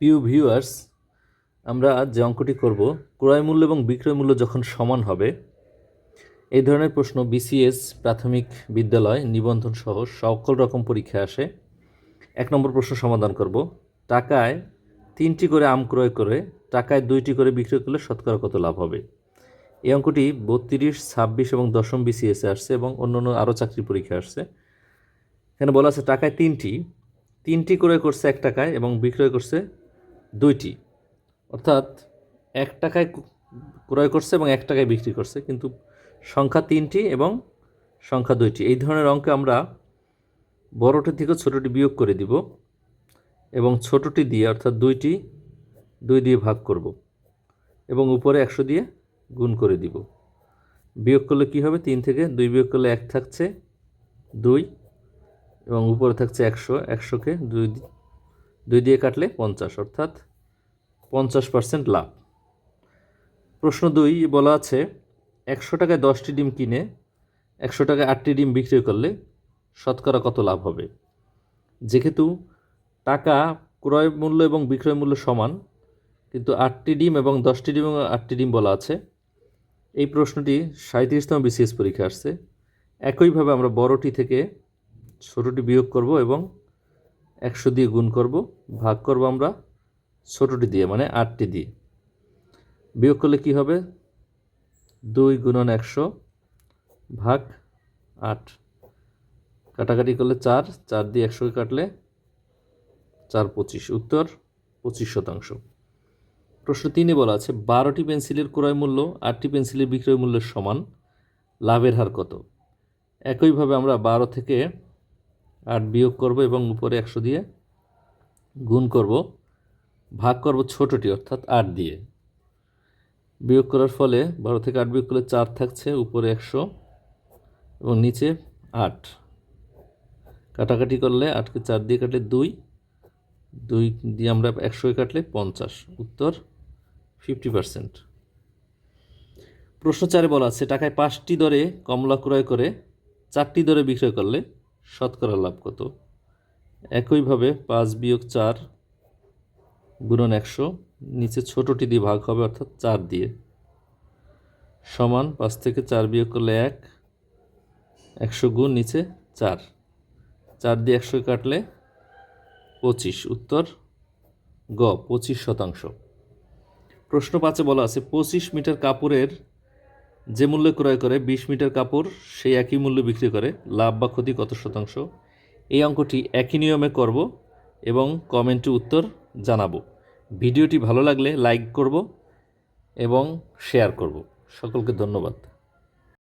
প্রিয় ভিউয়ার্স আমরা যে অঙ্কটি করব, ক্রয় মূল্য এবং বিক্রয় মূল্য যখন সমান হবে, এই ধরনের প্রশ্ন বিসিএস প্রাথমিক বিদ্যালয়, নিবন্ধন সহ সকল রকম পরীক্ষা আসে। এক নম্বর প্রশ্ন সমাধান করব। টাকায় তিনটি করে আম ক্রয় করে, টাকায় দুইটি করে বিক্রয় করলে শতকরা কত লাভ হবে? এই অঙ্কটি বত্রিশ, ছাব্বিশ এবং দশম বিসিএসে আসছে এবং অন্য অন্য আরও চাকরি পরীক্ষা আসছে। এখানে বলা আছে টাকায় তিনটি। তিনটি ক্রয় করছে এক টাকায় এবং বিক্রয় করছে দুইটি। অর্থাৎ এক টাকায় ক্রয় করছে এবং এক টাকায় বিক্রি করছে, কিন্তু সংখ্যা তিনটি এবং সংখ্যা দুইটি। এই ধরনের অঙ্কে আমরা বড়টি থেকে ছোটটি বিয়োগ করে দিব এবং ছোটটি দিয়ে অর্থাৎ দুইটি, দুই দিয়ে ভাগ করব এবং উপরে একশো দিয়ে গুণ করে দিব। বিয়োগ করলে কি হবে? তিন থেকে দুই বিয়োগ করলে এক থাকছে দুই এবং উপরে থাকছে একশো। একশোকে দুই দুই দিয়ে কাটলে পঞ্চাশ, অর্থাৎ পঞ্চাশ পার্সেন্ট লাভ। প্রশ্ন দুই বলা আছে, একশো টাকায় দশটি ডিম কিনে একশো টাকায় আটটি ডিম বিক্রি করলে শতকরা কত লাভ হবে? যেহেতু টাকা ক্রয় মূল্য এবং বিক্রয় মূল্য সমান, কিন্তু আটটি ডিম এবং দশটি ডিম এবং আটটি ডিম বলা আছে, এই প্রশ্নটি সাঁত্রিশতম বিসিএস পরীক্ষা আসছে। একইভাবে আমরা বড়টি থেকে ছোটটি বিয়োগ করব এবং একশো দিয়ে গুণ করব, ভাগ করব আমরা ছোটোটি দিয়ে মানে আটটি দিয়ে। বিয়োগ করলে কী হবে? দুই গুণন একশো ভাগ আট। কাটাকাটি করলে চার চার দিয়ে একশোকে কাটলে চার পঁচিশ। উত্তর, পঁচিশ শতাংশ। প্রশ্ন তিনে বলা আছে, বারোটি পেন্সিলের ক্রয় মূল্য, আটটি পেন্সিলের বিক্রয় মূল্যের সমান, লাভের হার কত? একইভাবে আমরা বারো থেকে আট বিয়োগ করব এবং উপরে একশো দিয়ে গুণ করব, ভাগ করব ছোটটি, অর্থাৎ আট দিয়ে। বিয়োগ করার ফলে বারো থেকে আট বিয়োগ করলে চার থাকছে, উপরে একশো এবং নিচে আট। কাটাকাটি করলে আটকে চার দিয়ে কাটলে দুই দুই দিয়ে আমরা একশোয় কাটলে পঞ্চাশ, উত্তর ফিফটি পার্সেন্ট প্রশ্ন চারে বলা আছে, টাকায় পাঁচটি দরে কমলা ক্রয় করে চারটি দরে বিক্রয় করলে শতকরা লাভ কত? একইভাবে পাঁচ বিয়োগ চার গুণন একশো, নিচে ছোটটি দিয়ে ভাগ হবে অর্থাৎ চার দিয়ে। সমান পাঁচ থেকে চার বিয়োগ করলে এক, একশো গুণ নিচে চার। চার দিয়ে একশো কাটলে পঁচিশ, উত্তর গ, পঁচিশ শতাংশ। প্রশ্ন পাঁচে বলা আছে, পঁচিশ মিটার কাপড়ের যে মূল্যে ক্রয় করে বিশ মিটার কাপড়, সেই একই মূল্যে বিক্রি করে, লাভ বা ক্ষতি কত শতাংশ? এই অঙ্কটি একই নিয়মে করব এবং কমেন্টে উত্তর জানাব। ভিডিওটি ভালো লাগলে লাইক করব এবং শেয়ার করব। সকলকে ধন্যবাদ।